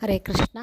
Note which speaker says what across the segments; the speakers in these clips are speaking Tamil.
Speaker 1: ஹரே கிருஷ்ணா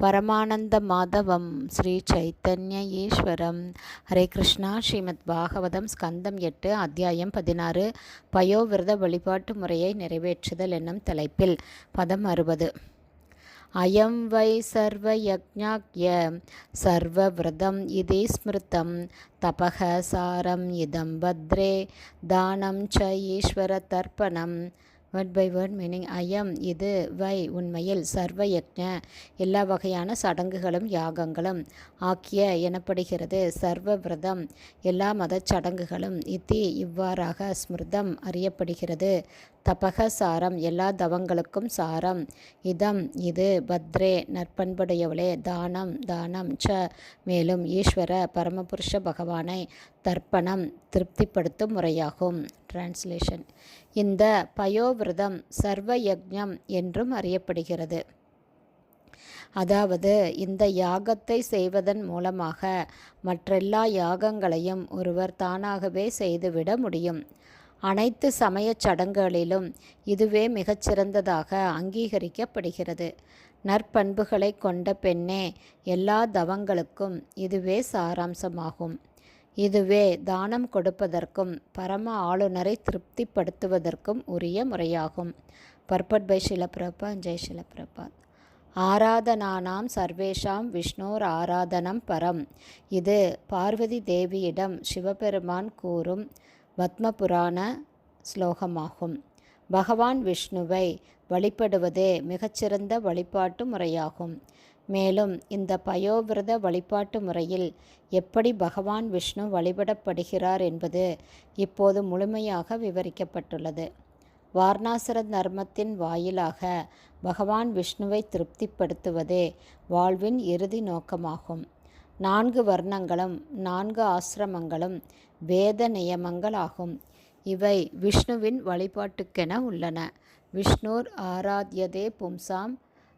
Speaker 1: பரமானந்த மாதவம் ஸ்ரீ சைத்தன்ய ஈஸ்வரம் ஹரே கிருஷ்ணா. ஸ்ரீமத் பாகவதம் ஸ்கந்தம் எட்டு அத்தியாயம் பதினாறு. பயோவிரத வழிபாட்டு முறையை நிறைவேற்றுதல் என்னும் தலைப்பில் பதம் அறுபது. அயம் வை சர்வயஜ்ஞாக்ய சர்வவிரதம் இதே ஸ்மிருதம் தபக சாரம் இதம் பத்ரே. தானம் ச ஈஸ்வர தர்ப்பணம். வேர்ட் பை வேர்ட் மீனிங் ஐயம் இது வை உண்மையில் சர்வ யக்ஞ எல்லா வகையான சடங்குகளும் யாகங்களும் ஆக்கிய எனப்படுகிறது சர்வ விரதம் எல்லா மதச் சடங்குகளும் இத்தி இவ்வாறாக ஸ்மிருதம் அறியப்படுகிறது. தபக சாரம் எல்லா தவங்களுக்கும் சாரம். இதம் இது பத்ரே நற்பண்புடையவளே தானம் தானம் ச. மேலும் ஈஸ்வர பரமபுருஷ பகவானை தர்ப்பணம் திருப்திப்படுத்தும் முறையாகும். டிரான்ஸ்லேஷன் இந்த பயோவிரதம் சர்வ யஜம் என்றும் அறியப்படுகிறது. அதாவது இந்த யாகத்தை செய்வதன் மூலமாக மற்றெல்லா யாகங்களையும் ஒருவர் தானாகவே செய்துவிட முடியும். அனைத்து சமயச் சடங்குகளிலும் இதுவே மிகச்சிறந்ததாக அங்கீகரிக்கப்படுகிறது. நற்பண்புகளை கொண்ட பெண்ணே எல்லா தவங்களுக்கும் இதுவே சாராம்சமாகும். இதுவே தானம் கொடுப்பதற்கும் பரம ஆளுநரை திருப்திப்படுத்துவதற்கும் உரிய முறையாகும். பர்பட் பை ஷிலப்பிரபா ஜெய் ஷிலப்பிரபாத் ஆராதனானாம் சர்வேஷாம் விஷ்ணோர் ஆராதனம் பரம். இது பார்வதி தேவியிடம் சிவபெருமான் கூறும் பத்ம புராண ஸ்லோகமாகும். பகவான் விஷ்ணுவை வழிபடுவதே மிகச்சிறந்த வழிபாட்டு முறையாகும். மேலும் இந்த பயோவிரத வழிபாட்டு முறையில் எப்படி பகவான் விஷ்ணு வழிபடப்படுகிறார் என்பது இப்போது முழுமையாக விவரிக்கப்பட்டுள்ளது. வாரணாசுர தர்மத்தின் வாயிலாக பகவான் விஷ்ணுவை திருப்திப்படுத்துவதே வாழ்வின் இறுதி நோக்கமாகும். நான்கு வர்ணங்களும் நான்கு ஆசிரமங்களும் வேத நியமங்களாகும். இவை விஷ்ணுவின் வழிபாட்டுக்கென உள்ளன. விஷ்ணுர் ஆராத்யதே பும்சாம்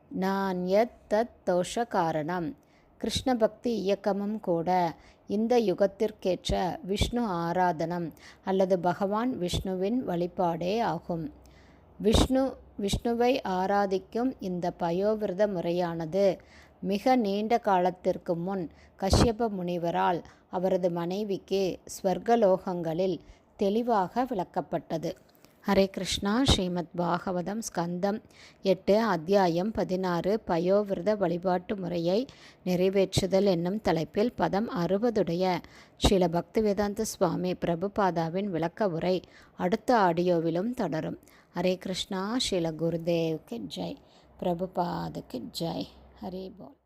Speaker 1: நான்யத் தத் தோஷ காரணம் கிருஷ்ண பக்தி இயக்கமும் கூட இந்த யுகத்திற்கேற்ற விஷ்ணு ஆராதனம் அல்லது பகவான் விஷ்ணுவின் வழிபாடே ஆகும். விஷ்ணு விஷ்ணுவை ஆராதிக்கும் இந்த பயோவிரத முறையானது மிக நீண்ட காலத்திற்கு முன் கஷ்யப முனிவரால் அவரது மனைவிக்கு ஸ்வர்கலோகங்களில் தெளிவாக விளக்கப்பட்டது. ஹரே கிருஷ்ணா. ஸ்ரீமத் பாகவதம் ஸ்கந்தம் எட்டு அத்தியாயம் பதினாறு பயோவிரத வழிபாட்டு முறையை நிறைவேற்றுதல் என்னும் தலைப்பில் பதம் அறுபதுடைய ஸ்ரீல பக்திவேதாந்த சுவாமி பிரபுபாதாவின் விளக்க உரை அடுத்த ஆடியோவிலும் தொடரும். ஹரே கிருஷ்ணா. ஸ்ரீல குருதேவ்க்கு ஜெய். பிரபுபாதுக்கு ஜெய். ஹரே போல்